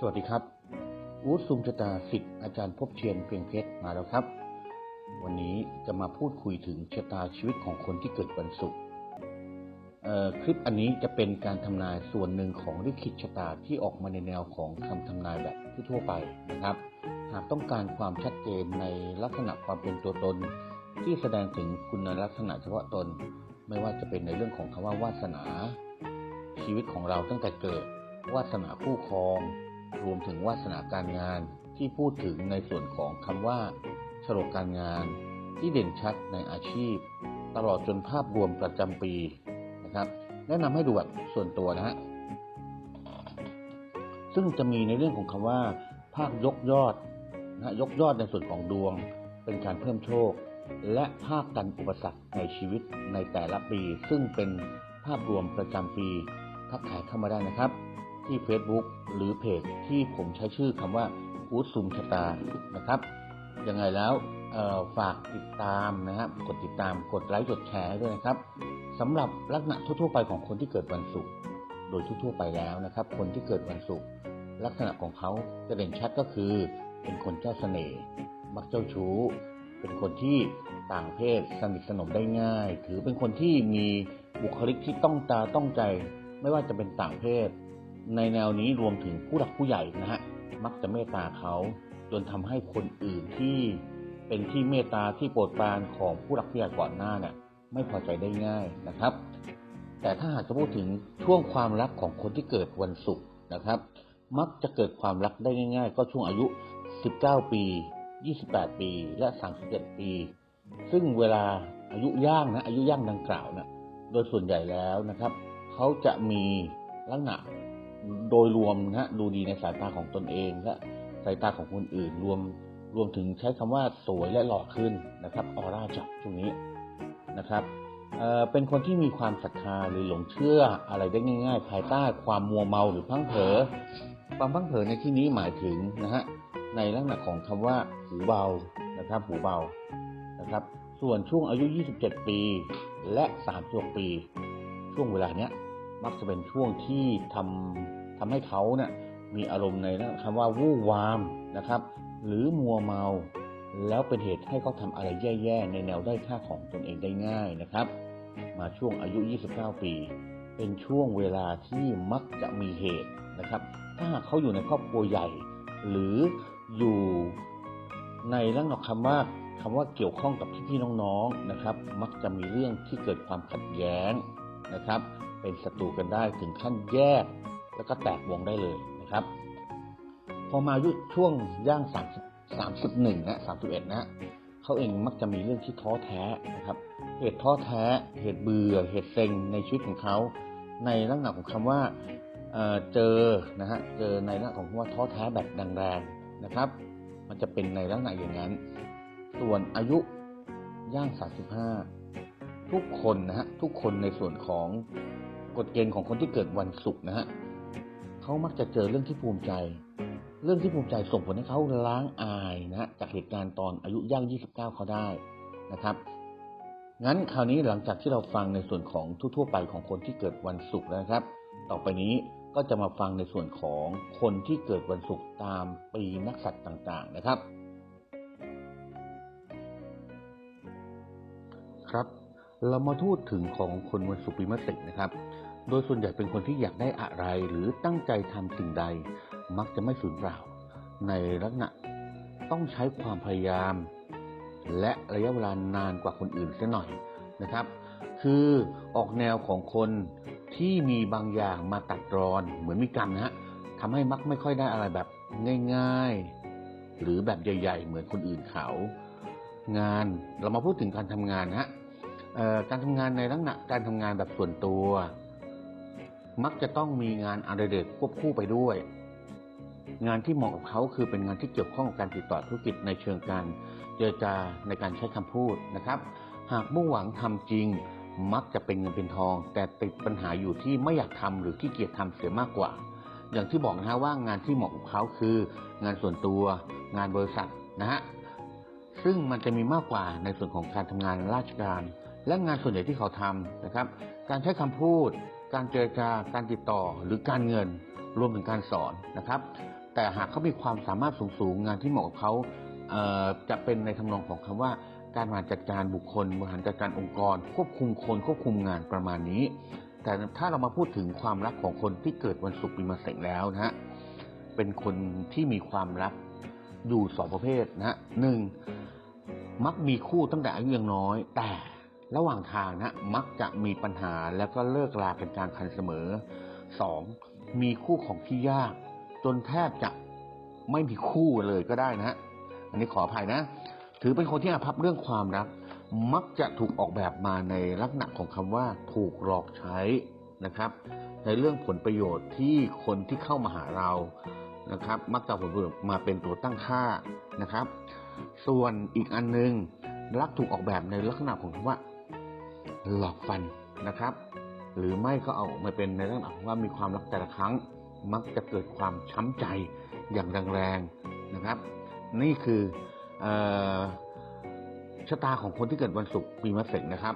สวัสดีครับอู๊ดซุมชะตาสิทธิ์อาจารย์พบเชียนเพียงเพชรมาแล้วครับ วันนี้จะมาพูดคุยถึงชะตาชีวิตของคนที่เกิดวันศุกร์เอ่อคลิปอันนี้จะเป็นการทำนายส่วนหนึ่งของลิขิตชะตาที่ออกมาในแนวของคำทำนายแบบทั่วไปนะครับ หากต้องการความชัดเจนในลักษณะความเป็นตัวตน ที่แสดงถึงคุณลักษณะเฉพาะตน ไม่ว่าจะเป็นในเรื่องของคำว่าวาสนา ชีวิตของเราตั้งแต่เกิดวาสนาคู่ครอง รวมถึงวาสนาการงานที่พูดถึงในส่วนของคำว่าฉลกการงานที่เด่นชัดในอาชีพ ตลอดจนภาพรวมประจำปีนะครับ แนะนำให้ดูแบบส่วนตัวนะฮะซึ่งจะมีในเรื่องของคำว่า ภาคยกยอดนะฮะยกยอดในส่วนของดวง เป็นการเพิ่มโชค และภาคกันอุปสรรคในชีวิตในแต่ละปี ซึ่งเป็นภาพรวมประจำปี ทักทายเข้ามาได้นะครับ ที่ Facebook หรือเพจที่ผมใช้ชื่อคำว่าอูดซุมชะตานะครับยังไงแล้วฝากติดตามนะครับกดติดตามกดไลค์กดแชร์ด้วยนะครับสำหรับลักษณะทั่วๆไปของคนที่เกิดวันศุกร์โดยทั่วๆไปแล้วนะครับ คนที่เกิดวันศุกร์ลักษณะของเขาจะเด่นชัดก็คือ เป็นคนเจ้าเสน่ห์มักเจ้าชู้ เป็นคนที่ต่างเพศสนิทสนมได้ง่าย ถือเป็นคนที่มีบุคลิกที่ต้องตาต้องใจ ไม่ว่าจะเป็นต่างเพศ ในแนวนี้รวมถึงผู้หลักผู้ใหญ่นะฮะมักจะเมตตาเขา จนทำให้คนอื่นที่เป็นที่เมตตาที่โปรดปรานของผู้หลักผู้ใหญ่ก่อนหน้าเนี่ยไม่พอใจได้ง่ายนะครับ แต่ถ้าหากจะพูดถึงช่วงความรักของคนที่เกิดวันศุกร์นะครับ มักจะเกิดความรักได้ง่าย ๆ ก็ช่วงอายุ 19 ปี 28 ปี และ 37 ปี ซึ่งเวลาอายุย่างนะอายุย่างดังกล่าวนะโดยส่วนใหญ่แล้วนะครับ เขาจะมีลักษณะ โดยรวมนะฮะดูดีในสายตาของตนเองและสายตาของคนอื่นรวมรวมถึงใช้คำว่าสวยและหล่อขึ้นนะครับออร่าจับช่วงนี้นะครับเเป็นคนที่มีความศรัทธาหรือหลงเชื่ออะไรได้ง่าย ๆ ภายใต้ความมัวเมาหรือพังเผลอความพังเผลอในที่นี้หมายถึงนะฮะในลักษณะของคำว่าหูเบานะครับหูเบานะครับ ส่วนช่วงอายุ 27 ปีและ 36 ปี ช่วงเวลาเนี้ย มักจะเป็นช่วงที่ทำทำให้เขาเนี่ยมีอารมณ์ในคำว่าวู่วามนะครับ หรือมัวเมา แล้วเป็นเหตุให้เขาทำอะไรแย่ ๆ ในแนวได้ค่าของตนเองได้ง่ายนะครับ มาช่วงอายุ 29 ปี เป็นช่วงเวลาที่มักจะมีเหตุนะครับ ถ้าเขาอยู่ในครอบครัวใหญ่ หรืออยู่ในลักษณะคำว่าคำว่าเกี่ยวข้องกับพี่ๆน้องๆนะครับ มักจะมีเรื่องที่เกิดความขัดแย้งนะครับ เป็นศัตรูกันได้ถึงขั้นแยก แล้วก็แตกวงได้เลยนะครับ พอมาอายุช่วงย่าง 30 31 นะ 31 นะเขาเองมักจะมีเรื่องที่ท้อแท้นะครับ เหตุท้อแท้ เหตุเบื่อ เหตุเซ็งในชีวิตของเขา ในลักษณะของคำว่าเเจอนะฮะ เจอในลักษณะของคำว่าท้อแท้แบบแรงๆนะครับ มันจะเป็นในลักษณะอย่างนั้น ส่วนอายุย่าง 35 ทุกคนนะฮะ ทุกคนในส่วนของ กฎเกณฑ์ของคนที่เกิดวันศุกร์นะฮะเขามักจะเจอเรื่องที่ภูมิใจ เรื่องที่ภูมิใจส่งผลให้เขาล้างอายนะฮะจากเหตุการณ์ตอนอายุย่าง 29 เขาได้นะครับ งั้นคราวนี้หลังจากที่เราฟังในส่วนของทั่วๆไปของคนที่เกิดวันศุกร์แล้วนะครับ ต่อไปนี้ก็จะมาฟังในส่วนของคนที่เกิดวันศุกร์ตามปีนักษัตรต่างๆนะครับ ครับ เรามาพูดถึงของคนวันศุกร์ปีมะเสงนะครับ โดยส่วนใหญ่เป็นคนที่อยากได้อะไรหรือตั้งใจทำสิ่งใด มักจะไม่สูญเปล่า ในลักษณะต้องใช้ความพยายาม และระยะเวลานานกว่าคนอื่นเสียหน่อยนะครับ คือออกแนวของคนที่มีบางอย่างมาตัดรอนเหมือนมีกรรมนะฮะทำให้มักไม่ค่อยได้อะไรแบบง่าย ๆ หรือแบบใหญ่ ๆ เหมือนคนอื่นเขา งานเรามาพูดถึงการทำงานนะฮะการทำงานในลักษณะการทำงานแบบส่วนตัว มักจะต้องมีงานอดิเรกควบคู่ไปด้วย งานที่เหมาะกับเขาคือเป็นงานที่เกี่ยวข้องกับการติดต่อธุรกิจในเชิงการเจรจาในการใช้คำพูดนะครับ หากมุ่งหวังทำจริง มักจะเป็นเงินเป็นทอง แต่ติดปัญหาอยู่ที่ไม่อยากทำหรือขี้เกียจทำเสียมากกว่า อย่างที่บอกนะฮะว่างานที่เหมาะกับเขาคือ งานส่วนตัว งานบริษัทนะฮะซึ่งมันจะมีมากกว่าในส่วนของการทำงานราชการ และงานส่วนใหญ่ที่เขาทำนะครับ การใช้คำพูด การเจรจาการติดต่อหรือการเงินรวมถึงการสอนนะครับ แต่หากเขามีความสามารถสูงๆงานที่เหมาะกับเขาเจะเป็นในทำนองของคำว่า การบริหารจัดการบุคคลบริหารจัดการองค์กร ควบคุมคนควบคุมงานประมาณนี้ แต่ถ้าเรามาพูดถึงความรักของคนที่เกิดวันศุกร์ปีมะเสงแล้วนะฮะเป็นคนที่มีความรักอยู่สองประเภทนะฮะหนึ่งมักมีคู่ตั้งแต่อายุยังน้อยแต่ ระหว่างทางนะมักจะมีปัญหาแล้วก็เลิกลากันกลางคันเสมอสองมีคู่ของที่ยาก จนแทบจะไม่มีคู่เลยก็ได้นะฮะอันนี้ขออภัยนะ ถือเป็นคนที่อาภัพเรื่องความรัก มักจะถูกออกแบบมาในลักษณะของคำว่าถูกหลอกใช้นะครับ ในเรื่องผลประโยชน์ที่คนที่เข้ามาหาเรานะครับ มักจะผลประโยชน์มาเป็นตัวตั้งค่านะครับ ส่วนอีกอันหนึงรักถูกออกแบบในลักษณะของคำว่า หลอกฟันนะครับ หรือไม่ก็เอามาเป็นในลักษณะของว่ามีความรักแต่ละครั้ง มักจะเกิดความช้ำใจอย่างแรงๆนะครับ นี่คือเออชะตาของคนที่เกิดวันศุกร์ปีมะเสงนะครับ